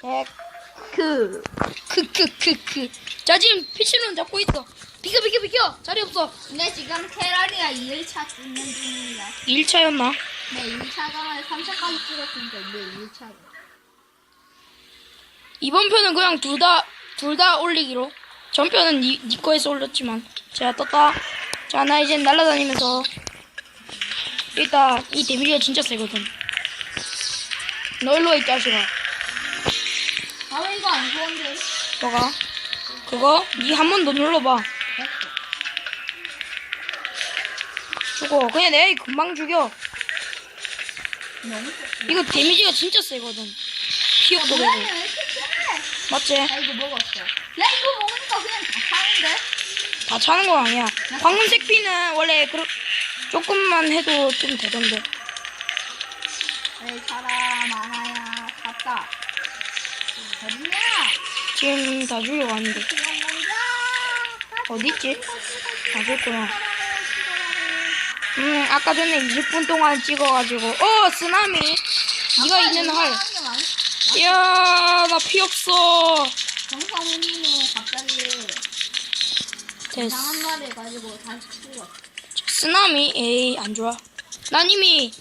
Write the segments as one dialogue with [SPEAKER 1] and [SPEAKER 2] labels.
[SPEAKER 1] 잭.
[SPEAKER 2] 크.
[SPEAKER 1] 크크크크. 자 지금 피치는 잡고 있어. 비켜 비켜 비켜. 자리 없어.
[SPEAKER 2] 네, 지금 테라리아 2일차 찍는 중입니다.
[SPEAKER 1] 1차였나?
[SPEAKER 2] 네, 2차가 3차까지 찍었으니까 이제 2일차.
[SPEAKER 1] 이번 편은 그냥 둘 다 둘 다 올리기로. 전 편은 니, 니 거에서 올렸지만 제가 떴다. 자 나 이제 날아다니면서 일단 이 데미지가 진짜 세거든. 너 일로 와, 이 자식 아.
[SPEAKER 2] 아, 이거 안 좋은데.
[SPEAKER 1] 뭐가? 그거? 니 한 번 더 눌러봐. 죽어. 그냥 내가 금방 죽여.
[SPEAKER 2] 너무
[SPEAKER 1] 이거 데미지가 진짜 세거든. 되고.
[SPEAKER 2] 왜 이렇게 세?
[SPEAKER 1] 맞지?
[SPEAKER 2] 나 이거 먹었어. 야, 이거 먹으니까 그냥 다 파는데?
[SPEAKER 1] 다 차는 거 아니야. 황금색 피는 원래 그 조금만 해도 좀 되던데.
[SPEAKER 2] 네, 사람 많아야 갔다.
[SPEAKER 1] 지금 다 죽여가는데.
[SPEAKER 2] 그냥 먼저.
[SPEAKER 1] 어딨지? 아, 그랬구나. 음, 아까 전에 20분 동안 찍어가지고. 어, 쓰나미. 네가 있는 할. 이야, 나 피 없어.
[SPEAKER 2] 정성훈님은 갑자기
[SPEAKER 1] 됐어.
[SPEAKER 2] 이상한 말을 가지고 다시 죽었어.
[SPEAKER 1] 쓰나미? 에이, 안 좋아. 난 이미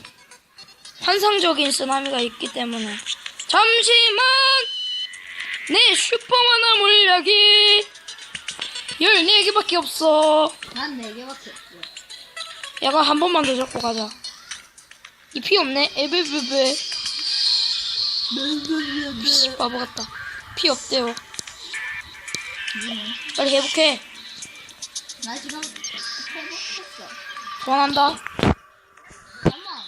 [SPEAKER 1] 환상적인 쓰나미가 있기 때문에. 잠시만! 내 슈퍼만화 물약이 14개밖에 없어.
[SPEAKER 2] 난네 개밖에 없어.
[SPEAKER 1] 야가 한 번만 더 잡고 가자. 이 피 없네? 에베베베. 씨, 바보 같다. 피 없대요. 빨리 회복해.
[SPEAKER 2] 나 지금 회복했어.
[SPEAKER 1] 소환한다.
[SPEAKER 2] 잠깐만.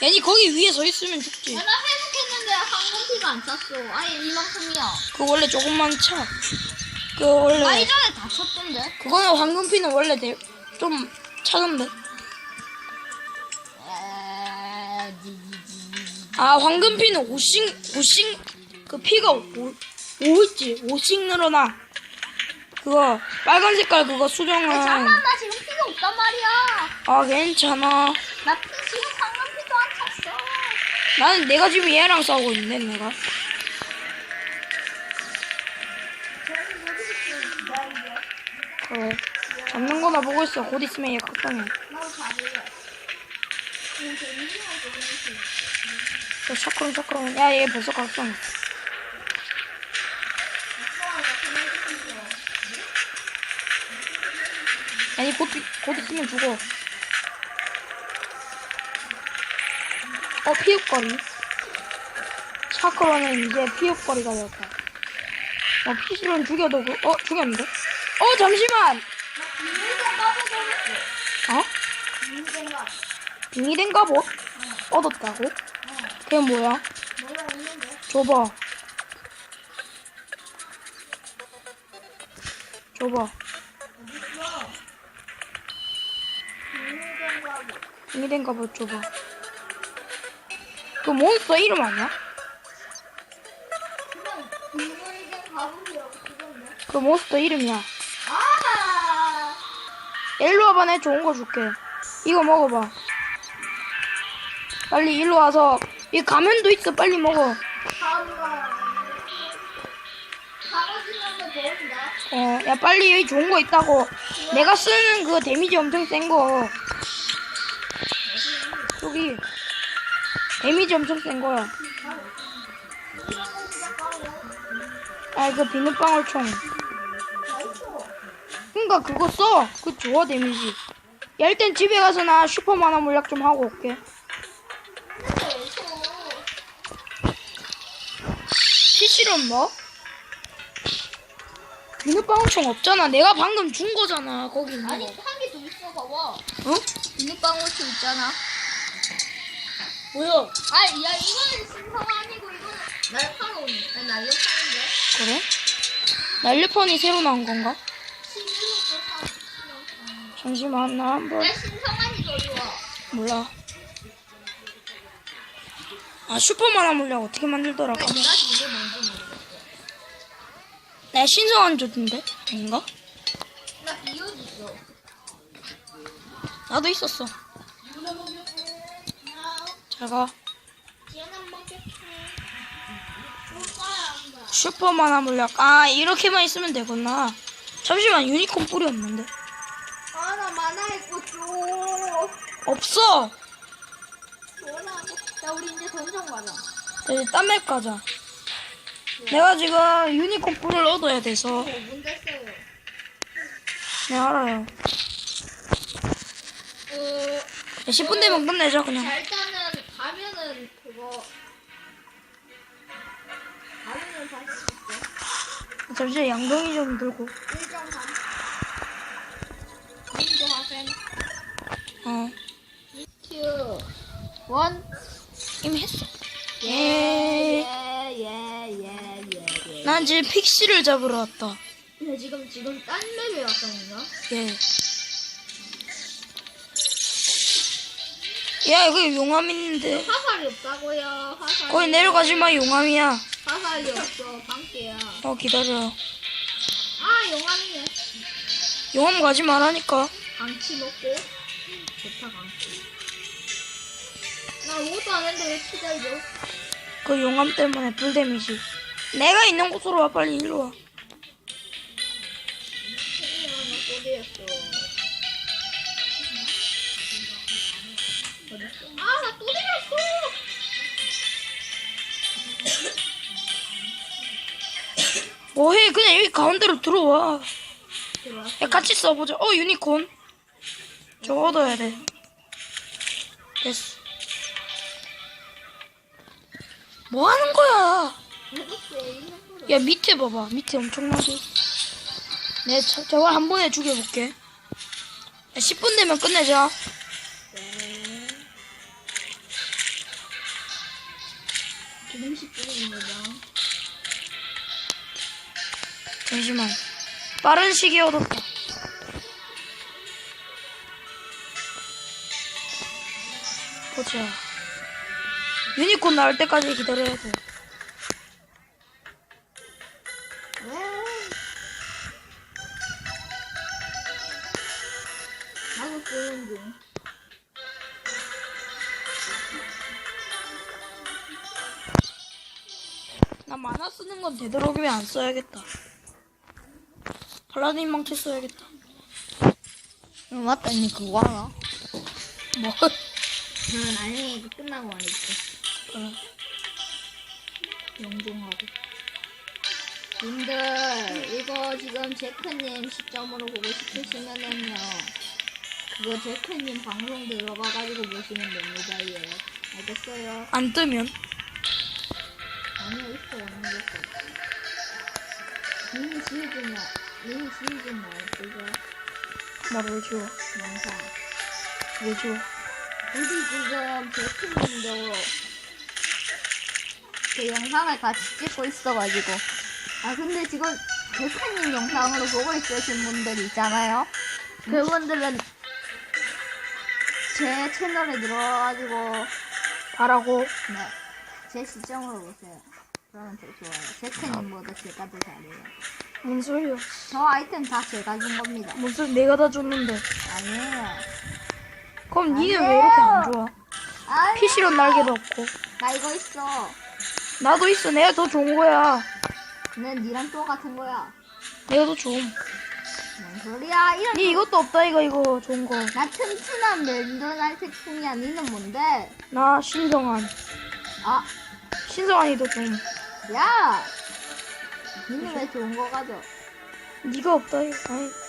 [SPEAKER 1] 괜히 거기 위에 서 있으면 죽지.
[SPEAKER 2] 황금피가 안 찼어. 아예 이만큼이야.
[SPEAKER 1] 그 원래 조금만 차. 그 원래
[SPEAKER 2] 나 이전에 다 쳤던데.
[SPEAKER 1] 그거는 황금피는 원래 대, 좀 차던데. 아 황금피는 오씩 오씩 그 피가 오, 오 있지 오씩 늘어나. 그거 빨간 색깔 그거 수정은
[SPEAKER 2] 야, 잠깐만, 나 지금 피가 없단 말이야.
[SPEAKER 1] 아 괜찮아.
[SPEAKER 2] 나 피.
[SPEAKER 1] 나는 내가 지금 얘랑 싸우고 있네 내가. 그래. 잡는 거나 보고 있어. 곧 있으면 얘
[SPEAKER 2] 보내지.
[SPEAKER 1] 야, 샤크롱 샤크롱. 야, 얘 벌써 각성해. 아니 곧, 곧 있으면 죽어. 어, 피흡거리. 샤크로는 이제 피흡거리가 되었다. 어, 피실은 죽여도, 그, 어, 죽였는데? 어, 잠시만! 어? 빙의된 갑옷? 얻었다고? 그게 뭐야? 줘봐. 줘봐. 빙의된 갑옷 줘봐. 그 몬스터 이름 아니야? 그 몬스터 이름이야.
[SPEAKER 2] 아!
[SPEAKER 1] 일로 와봐, 내 좋은 거 줄게. 이거 먹어봐. 빨리 일로 와서, 이 가면도 있어, 빨리 먹어. 어, 야, 빨리 여기 좋은 거 있다고. 내가 쓰는 그 데미지 엄청 센 거. 여기. 데미지 엄청 센 거야. 아, 그 비눗방울총. 그니까 그거 써. 그 좋아, 데미지. 야, 일단 집에 가서 나 슈퍼만화 물약 좀 하고 올게. 피실은 뭐? 비눗방울총 없잖아. 내가 방금 준 거잖아. 거기 있는
[SPEAKER 2] 아니
[SPEAKER 1] 거.
[SPEAKER 2] 한개 더 있어 봐봐
[SPEAKER 1] 어?
[SPEAKER 2] 비눗방울도 있잖아
[SPEAKER 1] 뭐야?
[SPEAKER 2] 아 야 이거는 신성 아니고 이거는 날파로 아니 날려파는데
[SPEAKER 1] 그래? 날렵판이 새로 나온 건가? 잠시만, 나 한번.
[SPEAKER 2] 야 신성한이 더 좋아
[SPEAKER 1] 몰라. 아, 슈퍼만화 물약 어떻게 만들더라?
[SPEAKER 2] 내가 이게 뭔지 모르겠어
[SPEAKER 1] 나 신성한 줬는데? 아닌가?
[SPEAKER 2] 나 비옷 있어
[SPEAKER 1] 나도 있었어. 제가. 슈퍼만화 물약. 아, 이렇게만 있으면 되구나. 잠시만, 유니콘 뿔이 없는데.
[SPEAKER 2] 아, 나 만화 입고 줘.
[SPEAKER 1] 없어!
[SPEAKER 2] 야, 우리 이제 던전 가자.
[SPEAKER 1] 이제 딴맵 가자. 내가 지금 유니콘 뿔을 얻어야 돼서.
[SPEAKER 2] 어.
[SPEAKER 1] 네, 알아요.
[SPEAKER 2] 어,
[SPEAKER 1] 10분 되면 끝내자,
[SPEAKER 2] 자,
[SPEAKER 1] 그냥. 잠시 양동이 좀 들고.
[SPEAKER 2] 1.3. 민도 하센.
[SPEAKER 1] 어.
[SPEAKER 2] 큐. 원.
[SPEAKER 1] 이미 했어.
[SPEAKER 2] 예,
[SPEAKER 1] 예.
[SPEAKER 2] 예, 예, 예, 예, 예.
[SPEAKER 1] 난 지금 픽시를 잡으러 왔다.
[SPEAKER 2] 근데 지금, 지금 딴 맵에 왔다는가?
[SPEAKER 1] 예. 야, 여기 용암 있는데.
[SPEAKER 2] 화살이 없다고요. 화살이.
[SPEAKER 1] 거기 내려가지 마, 용암이야.
[SPEAKER 2] 화살이 없어. 방개야.
[SPEAKER 1] 어, 기다려.
[SPEAKER 2] 아, 용암이네.
[SPEAKER 1] 용암 가지 말라니까.
[SPEAKER 2] 강치 먹고. 좋다, 강치. 나 아무것도 안 했는데 왜 기다려?
[SPEAKER 1] 그 용암 때문에 불 데미지. 내가 있는 곳으로 와, 빨리 일로 와.
[SPEAKER 2] 아, 나 또대였어!
[SPEAKER 1] 뭐해, 그냥 여기 가운데로 들어와. 야, 같이 써보자. 어, 유니콘. 저거 얻어야 돼. 됐어. 뭐 하는 거야? 야, 밑에 봐봐. 밑에 엄청나게. 내 저, 저거 한 번에 죽여볼게. 야, 10분 되면 끝내자. 잠시만. 빠른 시기에 얻었다. 보자. 유니콘 나올 때까지 기다려야 돼.
[SPEAKER 2] 나
[SPEAKER 1] 만화 쓰는 건 되도록이면 안 써야겠다. 팔라딘 망치 써야겠다.
[SPEAKER 2] 응, 맞다, 니 그거 알아?
[SPEAKER 1] 뭐?
[SPEAKER 2] 응, 아니, 이거 끝나고 말했지.
[SPEAKER 1] 어.
[SPEAKER 2] 영종하고. 님들, 이거 지금 제크님 시점으로 보고 싶으시면은요. 그거 제크님 방송 들어가가지고 보시면 됩니다, 예. 알겠어요?
[SPEAKER 1] 안 뜨면?
[SPEAKER 2] 아니요, 있어, 없는 게 있어. 님이 지우지마, 님이 지우지마, 그거,
[SPEAKER 1] 말을 지워.
[SPEAKER 2] 영상.
[SPEAKER 1] 왜 지워?
[SPEAKER 2] 우리 지금 제크님도 그 영상을 같이 찍고 있어가지고. 아, 근데 지금 제크님 영상으로 보고 있으신 분들 있잖아요. 그분들은 제 채널에 들어와가지고,
[SPEAKER 1] 바라고.
[SPEAKER 2] 네. 제 시점으로 보세요. 그러면 더 좋아요. 제크님보다 제가 더 잘해요.
[SPEAKER 1] 뭔 소리야?
[SPEAKER 2] 저 아이템 다 제가 준 겁니다.
[SPEAKER 1] 뭔 소리 내가 다 줬는데.
[SPEAKER 2] 아니에요.
[SPEAKER 1] 그럼 니는 왜
[SPEAKER 2] 아니에요.
[SPEAKER 1] 이렇게 안 좋아?
[SPEAKER 2] 아니,
[SPEAKER 1] PC로 날개도 없고.
[SPEAKER 2] 나 이거 있어.
[SPEAKER 1] 나도 있어. 내가 더 좋은 거야.
[SPEAKER 2] 난 니랑 똑같은 거야.
[SPEAKER 1] 내가 더 좋음.
[SPEAKER 2] 뭔 소리야? 이런
[SPEAKER 1] 니 이것도 없다 이거 이거 좋은 거.
[SPEAKER 2] 나 튼튼한 멜도날 태풍이야. 니는 뭔데?
[SPEAKER 1] 나 신성한.
[SPEAKER 2] 아,
[SPEAKER 1] 신성한이 더 좋음.
[SPEAKER 2] 야! 니는 왜 좋은 거 가져?
[SPEAKER 1] 니가 없다. 아니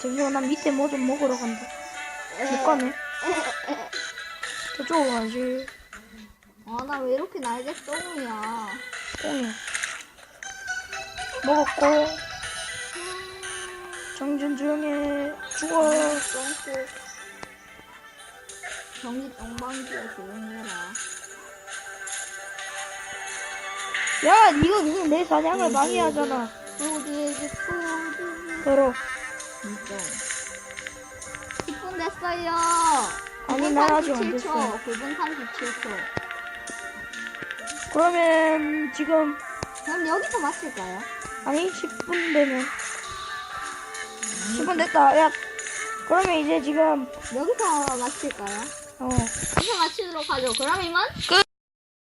[SPEAKER 1] 잠시만 난 밑에 뭐 좀 먹으러 간다. 못 가네. 저쪽으로 가야지.
[SPEAKER 2] 아, 나 왜 이렇게 날개 똥이야?
[SPEAKER 1] 뽕이야. 먹었고. 정준 조용해. 죽어.
[SPEAKER 2] 똥꼬. 경기 똥방지야, 조용히 해라.
[SPEAKER 1] 야, 니가 그냥 내 사냥을 방해하잖아.
[SPEAKER 2] 푸디지, 푸디.
[SPEAKER 1] 더러.
[SPEAKER 2] 진짜. 10분 됐어요.
[SPEAKER 1] 아니,
[SPEAKER 2] 9분
[SPEAKER 1] 난 아직 안
[SPEAKER 2] 37초.
[SPEAKER 1] 됐어.
[SPEAKER 2] 9분 37초.
[SPEAKER 1] 그러면 지금
[SPEAKER 2] 그럼 여기서 마칠까요?
[SPEAKER 1] 아니 10분 되면 10분 됐다. 야, 그러면 이제 지금
[SPEAKER 2] 여기서 마칠까요?
[SPEAKER 1] 어
[SPEAKER 2] 여기서 마치도록 하죠. 그럼 이만
[SPEAKER 1] 끝.